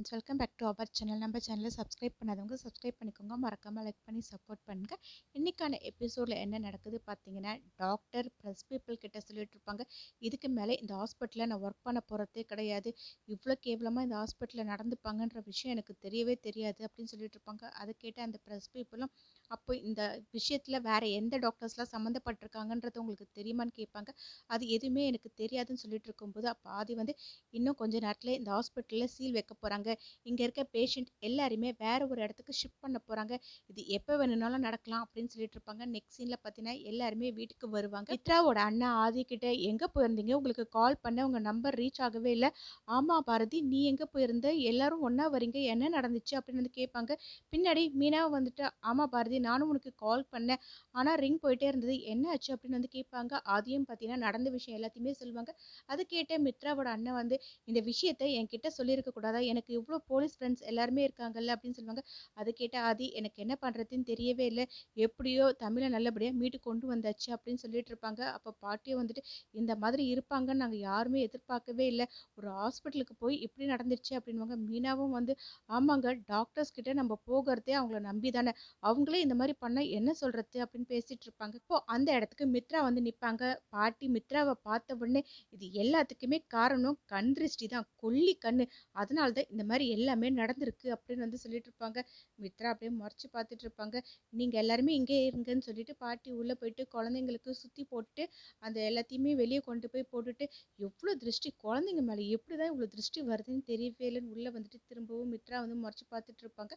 Friends welcome back to our channel நம்ம சேனலை subscribe பண்ணாதவங்க சப்ஸ்கிரைப் பண்ணிக்கோங்க. மறக்காமல் லைக் பண்ணி சப்போர்ட் பண்ணுங்கள் இன்றைக்கான எபிசோடில் என்ன நடக்குது பார்த்தீங்கன்னா டாக்டர் ப்ரெஸ் பீப்புள் கிட்ட சொல்லிட்டு இருப்பாங்க. இதுக்கு மேலே இந்த ஹாஸ்பிட்டலில் நான் ஒர்க் பண்ண போகிறதே கிடையாது. இவ்வளோ கேவலமாக இந்த ஹாஸ்பிட்டலில் நடந்துப்பாங்கன்ற விஷயம் எனக்கு தெரியவே தெரியாது அப்படின்னு சொல்லிட்டு இருப்பாங்க. அதை கேட்ட அந்த ப்ரெஸ் பீப்புளும் அப்போ இந்த விஷயத்தில் வேறு எந்த டாக்டர்ஸ்லாம் சம்மந்தப்பட்டிருக்காங்கன்றது உங்களுக்கு தெரியுமான்னு கேட்பாங்க. அது எதுவுமே எனக்கு தெரியாதுன்னு சொல்லிட்டு இருக்கும்போது அப்போ ஆதி வந்து இன்னும் கொஞ்ச நேரத்தில் இந்த ஹாஸ்பிட்டலில் சீல் வைக்க போகிறாங்க இங்கே இருக்க பேஷண்ட் எல்லாருமே வேறு ஒரு இடத்துக்கு ஷிஃப்ட் பண்ண போகிறாங்க இது எப்போ வேணும்னாலும் நடக்கலாம் அப்படின்னு சொல்லிட்டு இருப்பாங்க. நெக்ஸ்ட் சீனில் பார்த்தீங்கன்னா எல்லாருமே வீட்டுக்கு வருவாங்க. மித்ராவோட அண்ணா ஆதி கிட்ட எங்கே போயிருந்தீங்க? உங்களுக்கு கால் பண்ண உங்கள் நம்பர் ரீச் ஆகவே இல்லை. ஆமாம் பாரதி நீ எங்கே போயிருந்த? எல்லாரும் ஒன்றா வரீங்க. என்ன நடந்துச்சு? அப்படின்னு வந்து கேட்பாங்க. பின்னாடி மீனாவை வந்துட்டு ஆமாம் பாரதி நானும் உனக்கு கால் பண்ணேன். ஆனால் ரிங் போயிட்டே இருந்தது. என்ன ஆச்சு? அப்படின்னு வந்து கேட்பாங்க. ஆதியும் பார்த்தீங்கன்னா நடந்த விஷயம் எல்லாத்தையுமே சொல்லுவாங்க. அது கேட்ட மித்ராவோட அண்ணன் வந்து இந்த விஷயத்தை என்கிட்ட சொல்லியிருக்க கூடாதா? எனக்கு இவ்வளோ போலீஸ் ஃப்ரெண்ட்ஸ் எல்லாருமே இருக்காங்கல்ல? அப்படின்னு சொல்லுவாங்க. அதை கேட்ட ஆதி எனக்கு என்ன பண்ணுறதுன்னு தெரியவே இல்லை. எப்படியோ தமிழை நல்லபடியாக மீட்டு கொண்டு வந்தாச்சு அப்படின்னு சொல்லிட்டு இருப்பாங்க. அப்போ பாட்டியும் வந்துட்டு இந்த மாதிரி இருப்பாங்கன்னு நாங்கள் யாருமே எதிர்பார்க்கவே இல்லை. ஒரு ஹாஸ்பிட்டலுக்கு போய் இப்படி நடந்துருச்சு அப்படின்வாங்க மீனாவும் வந்து ஆமாங்க டாக்டர்ஸ் கிட்ட நம்ம போகிறதே அவங்கள நம்பி தானே அவங்களே இந்த மாதிரி பண்ணால் என்ன சொல்கிறது அப்படின்னு பேசிகிட்டு இருப்பாங்க. இப்போது அந்த இடத்துக்கு மித்ரா வந்து நிற்பாங்க பாட்டி மித்ராவை பார்த்த உடனே இது எல்லாத்துக்குமே காரணம் கண் திருஷ்டி தான். கொல்லி கண் அதனால தான் இந்த மாதிரி எல்லாமே நடந்திருக்கு அப்படின்னு வந்து சொல்லிட்டு இருப்பாங்க. மித்ரா அப்படியே மறைச்சு பார்த்துட்டு இருப்பாங்க. நீங்கள் எல்லாருமே இங்கே இருங்கன்னு சொல்லிட்டு பாட்டி உள்ளே போயிட்டு குழந்தைங்களுக்கு சுற்றி போட்டு அந்த எல்லாத்தையுமே வெளியே கொண்டு போய் போட்டுட்டு எவ்வளோ திருஷ்டி குழந்தைங்க மேலே எப்படி தான் இவ்வளோ திருஷ்டி வருதுன்னு தெரியவே இல்லைன்னு உள்ளே வந்துட்டு திரும்பவும் மித்ரா வந்து முறைச்சி பார்த்துட்டு இருப்பாங்க.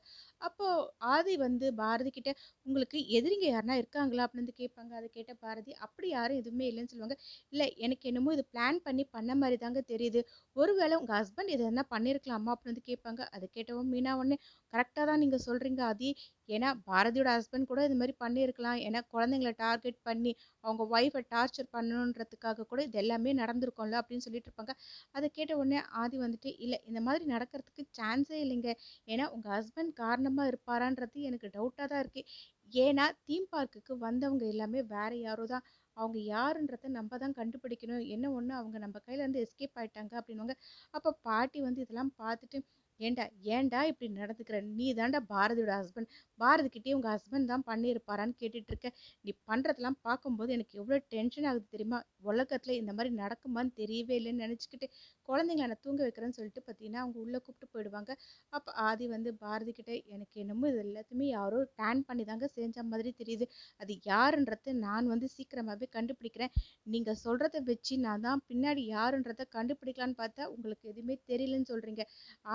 அப்போது ஆதி வந்து பாரதி கிட்ட உங்களுக்கு எதிரிங்க யாருனா இருக்காங்களா அப்படின்னு வந்து கேட்பாங்க. அதை கேட்ட பாரதி அப்படி யாரும் எதுவுமே இல்லைன்னு சொல்லுவாங்க. இல்லை எனக்கு என்னமோ இது பிளான் பண்ணி பண்ண மாதிரி தாங்க தெரியுது. ஒருவேளை உங்கள் ஹஸ்பண்ட் இதை என்ன பண்ணியிருக்கலாமா அப்படின்னு வந்து கேட்பாங்க. அதை கேட்டவும் மீனா உடனே கரெக்டாக தான் நீங்கள் சொல்கிறீங்க ஆதி. ஏன்னா பாரதியோட ஹஸ்பண்ட் கூட இது மாதிரி பண்ணியிருக்கலாம். ஏன்னா குழந்தைங்கள டார்கெட் பண்ணி அவங்க ஒய்ஃபை டார்ச்சர் பண்ணணுன்றதுக்காக கூட இது எல்லாமே நடந்திருக்கும்ல அப்படின்னு சொல்லிட்டு இருப்பாங்க. அதை கேட்ட உடனே ஆதி வந்துட்டு இல்லை இந்த மாதிரி நடக்கிறதுக்கு சான்ஸே இல்லைங்க. ஏன்னா உங்கள் ஹஸ்பண்ட் காரணமாக இருப்பாரான்றது எனக்கு டவுட்டாக தான் இருக்குது ஏன்னா தீம் பார்க்குக்கு வந்தவங்க எல்லாமே வேறு யாரோ தான். அவங்க யாருன்றத நம்ம தான் கண்டுபிடிக்கணும். என்ன ஒன்று அவங்க நம்ம கையிலேருந்து எஸ்கேப் ஆகிட்டாங்க அப்படின்வாங்க அப்போ பாட்டி வந்து இதெல்லாம் பார்த்துட்டு ஏன்டா ஏன்டா இப்படி நடந்துக்கிற? நீ தாண்டா பாரதியோட ஹஸ்பண்ட் பாரதிக்கிட்டே உங்கள் ஹஸ்பண்ட் தான் பண்ணியிருப்பாரான்னு கேட்டுட்ருக்க நீ பண்ணுறதெல்லாம் பார்க்கும்போது எனக்கு எவ்வளோ டென்ஷன் ஆகுது தெரியுமா? உலகத்தில் இந்த மாதிரி நடக்குமான்னு தெரியவே இல்லைன்னு நினச்சிக்கிட்டு குழந்தைங்கள நான் தூங்க வைக்கிறேன்னு சொல்லிட்டு பார்த்தீங்கன்னா அவங்க உள்ளே கூப்பிட்டு போயிடுவாங்க. அப்போ ஆதி வந்து பாரதிக்கிட்ட எனக்கு என்னமோ இது எல்லாத்தையுமே யாரோ பிளான் பண்ணி தாங்க செஞ்ச மாதிரி தெரியுது. அது யாருன்றத நான் வந்து சீக்கிரமாகவே கண்டுபிடிக்கிறேன். நீங்கள் சொல்கிறத வச்சு நான் தான் பின்னாடி யாருன்றத கண்டுபிடிக்கலான்னு பார்த்தா உங்களுக்கு எதுவுமே தெரியலன்னு சொல்கிறீங்க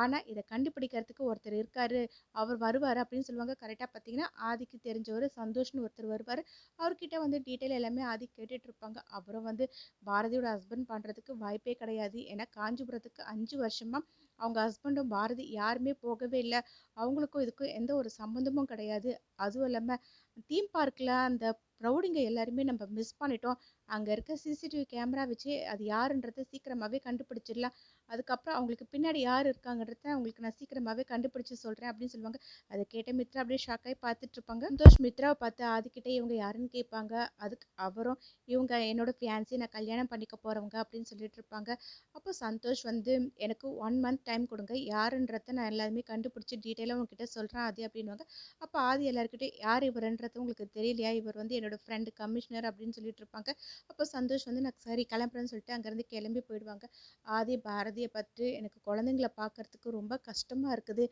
ஆனால் இதை கண்டுபிடிக்கிறதுக்கு ஒருத்தர் இருக்காரு அவர் வருவார் அப்படின்னு சொல்லுவாங்க. கரெக்டாக பார்த்தீங்கன்னா ஆதிக்கு தெரிஞ்சவர் சந்தோஷ்னு ஒருத்தர் வருவார். அவர்கிட்ட வந்து டீட்டெயில் எல்லாமே ஆதி கேட்டுட்டு இருப்பாங்க அப்புறம் வந்து பாரதியோட ஹஸ்பண்ட் பண்ணுறதுக்கு வாய்ப்பே கிடையாது. ஏன்னா காஞ்சிபுரத்துக்கு அஞ்சு வருஷமாக அவங்க ஹஸ்பண்டும் பாரதி யாருமே போகவே இல்லை. அவங்களுக்கும் இதுக்கும் எந்த ஒரு சம்மந்தமும் கிடையாது. அதுவும் இல்லாமல் தீம் பார்க்கில் அந்த ப்ரௌடிங்க எல்லாருமே நம்ம மிஸ் பண்ணிட்டோம். அங்கே இருக்க சிசிடிவி கேமரா வச்சு அது யாருன்றதை சீக்கிரமாகவே கண்டுபிடிச்சிடலாம். அதுக்கப்புறம் அவங்களுக்கு பின்னாடி யார் இருக்காங்கன்றத அவங்களுக்கு நான் சீக்கிரமாகவே கண்டுபிடிச்சி சொல்கிறேன் அப்படின்னு சொல்லுவாங்க. அதை கேட்ட மித்ரா அப்படியே ஷாக்காகி பார்த்துட்டு இருப்பாங்க. சந்தோஷ் மித்ராவை பார்த்து அதுக்கிட்ட இவங்க யாருன்னு கேட்பாங்க. அதுக்கு அவரும் இவங்க என்னோட ஃபியான்சி நான் கல்யாணம் பண்ணிக்க போகிறவங்க அப்படின்னு சொல்லிட்டு இருப்பாங்க. அப்போ சந்தோஷ் வந்து எனக்கு ஒன் மந்த் டைம் கொடுங்க. யாருன்றத நான் எல்லாருமே கண்டுபிடிச்சி டீட்டெயிலாக உங்ககிட்ட சொல்கிறேன் அது அப்படின்வாங்க அப்போ ஆதி எல்லாருக்கிட்டே யார் இவருன்றது உங்களுக்கு தெரியலையா? இவர் வந்து என்னோட ஃப்ரெண்டு கமிஷனர் அப்படின்னு சொல்லிட்டு இருப்பாங்க. அப்போ சந்தோஷ் வந்து நான் சரி கிளம்புறேன்னு சொல்லிட்டு அங்கேருந்து கிளம்பி போயிடுவாங்க. ஆதி பாரதியை பற்றி எனக்கு குழந்தைங்கள பார்க்கறதுக்கு ரொம்ப கஷ்டமாக இருக்குது.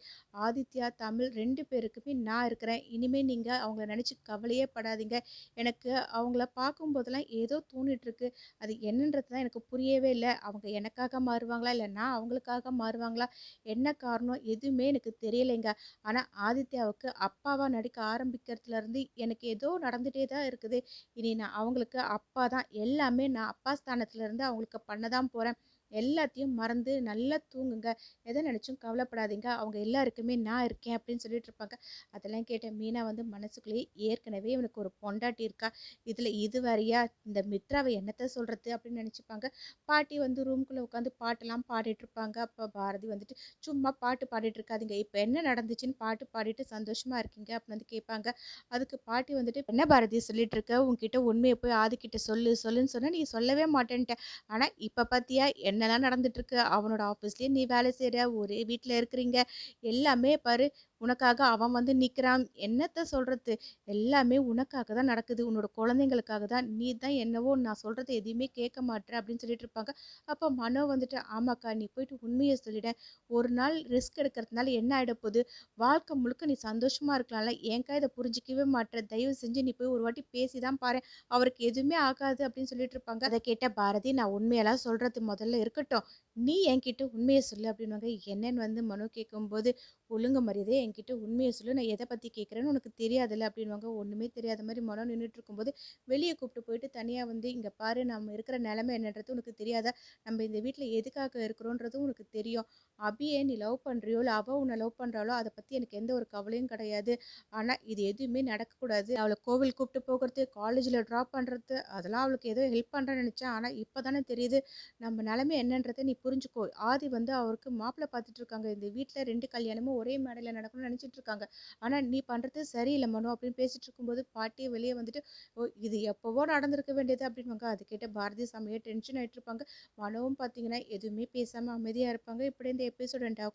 ஆதித்யா தமிழ் ரெண்டு பேருக்குமே நான் இருக்கிறேன். இனிமேல் நீங்கள் அவங்கள நினச்சி கவலையே படாதீங்க. எனக்கு அவங்கள பார்க்கும்போதெல்லாம் ஏதோ தோணிட்டு அது என்னன்றது தான் எனக்கு புரியவே இல்லை. அவங்க எனக்காக மாறுவாங்களா? இல்லை நான் அவங்களுக்காக மாறுவாங்களா? என்ன காரணம்? எதுவுமே எனக்கு தெரியலைங்க. ஆனால் ஆதித்யாவுக்கு அப்பாவாக நடிக்க ஆரம்பிக்கிறதுலேருந்து எனக்கு ஏதோ நடந்துகிட்டே தான் இருக்குது. இனி நான் அவங்களுக்கு அப்பா தான் எல்லாமே நான் அப்பா ஸ்தானத்துலேருந்து அவங்களுக்கு பண்ண தான் போகிறேன் எல்லாத்தையும் மறந்து நல்லா தூங்குங்க. எதை நினச்சும் கவலைப்படாதீங்க. அவங்க எல்லாருக்குமே நான் இருக்கேன் அப்படின்னு சொல்லிட்டு இருப்பாங்க. அதெல்லாம் கேட்ட மீனா வந்து மனசுக்குள்ளேயே ஏற்கனவே இவனுக்கு ஒரு பொண்டாட்டி இருக்கா? இதில் இது வரையா இந்த மித்ராவை என்னத்தை சொல்கிறது அப்படின்னு நினச்சிப்பாங்க. பாட்டி வந்து ரூம்குள்ளே உட்காந்து பாட்டெல்லாம் பாடிட்டு இருப்பாங்க. அப்போ பாரதி வந்துட்டு சும்மா பாட்டு பாடிட்டு இருக்காதிங்க. இப்போ என்ன நடந்துச்சுன்னு பாட்டு பாடிட்டு சந்தோஷமாக இருக்கீங்க? அப்படின்னு வந்து கேட்பாங்க. அதுக்கு பாட்டி வந்துட்டு என்ன பாரதி சொல்லிட்டு இருக்க? உங்ககிட்ட உண்மையை போய் ஆதிக்கிட்ட சொல்லு சொல்லுன்னு சொன்னால் நீ சொல்லவே மாட்டேன்ட்ட. ஆனால் இப்போ பார்த்தியா என்னெல்லாம் நடந்துட்டு இருக்கு அவனோட ஆஃபீஸ்லேயே நீ வேலை செய்கிற ஒரே வீட்டில் இருக்கிறீங்க எல்லாமே பாரு உனக்காக அவன் வந்து நிற்கிறான் என்னத்த சொல்கிறது எல்லாமே உனக்காக தான் நடக்குது. உன்னோட குழந்தைங்களுக்காக தான். நீ தான் என்னவோ நான் சொல்கிறது எதையுமே கேட்க மாட்டேன் அப்படின்னு சொல்லிட்டு இருப்பாங்க. அப்போ மனோ வந்துட்டு ஆமாக்கா நீ போயிட்டு உண்மையை சொல்லிட. ஒரு நாள் ரிஸ்க் எடுக்கிறதுனால என்ன ஆகிட போகுது? வாழ்க்கை முழுக்க நீ சந்தோஷமாக இருக்கலாம்ல. ஏங்கா இதை புரிஞ்சிக்கவே மாட்டேற? தயவு செஞ்சு நீ போய் ஒரு வாட்டி பேசி தான் பாரு அவருக்கு எதுவுமே ஆகாது அப்படின்னு சொல்லிட்டு இருப்பாங்க. அதை கேட்ட பாரதி நான் உண்மையெல்லாம் சொல்கிறது முதல்ல இருக்கட்டும். நீ என்கிட்ட உண்மையை சொல்லு அப்படின்வாங்க என்னன்னு வந்து மனு கேட்கும்போது ஒழுங்கு மரியாதையே என்கிட்ட உண்மையை சொல்லு. நான் எதை பற்றி கேட்குறேன்னு உனக்கு தெரியாதுல்ல அப்படின்வாங்க ஒன்றுமே தெரியாத மாதிரி மனம் நின்றுட்டு இருக்கும்போது வெளியே கூப்பிட்டு போயிட்டு தனியாக வந்து இங்கே பாரு நம்ம இருக்கிற நிலமை என்னன்றது உனக்கு தெரியாதா? நம்ம இந்த வீட்டில் எதுக்காக இருக்கிறோன்றதும் உனக்கு தெரியும். அபியை நீ லவ் பண்ணுறியோ இல்லை அவள் உன்னை லவ் பண்ணுறாளோ அதை பற்றி எனக்கு எந்த ஒரு கவலையும் கிடையாது. ஆனால் இது எதுவுமே நடக்கக்கூடாது. அவளை கோவில் கூப்பிட்டு போகிறது காலேஜில் ட்ராப் பண்ணுறது அதெல்லாம் அவளுக்கு ஏதோ ஹெல்ப் பண்ணுறேன்னு நினச்சேன். ஆனால் இப்போ தானே தெரியுது நம்ம நிலமை என்னன்றதை நீ புரிஞ்சுக்கோ. ஆதி வந்து அவருக்கு மாப்பிள்ளை பார்த்துட்டு இருக்காங்க இந்த வீட்டில் ரெண்டு கல்யாணமும் ஒரே மேடையில் நடக்கணும்னு நினச்சிட்டு இருக்காங்க ஆனால் நீ பண்ணுறது சரியில்லை மனோ அப்படின்னு பேசிட்டு இருக்கும்போது பாட்டியை வெளியே வந்துட்டு ஓ இது எப்போவோ நடந்திருக்க வேண்டியது அப்படின்வாங்க அது கேட்ட பாரதி சாமியே டென்ஷன் ஆகிட்டு இருப்பாங்க மனோவும் பார்த்தீங்கன்னா எதுவுமே பேசாமல் அமைதியாக இருப்பாங்க. இப்படி இந்த எபிசோட் எண்ட் ஆகும்.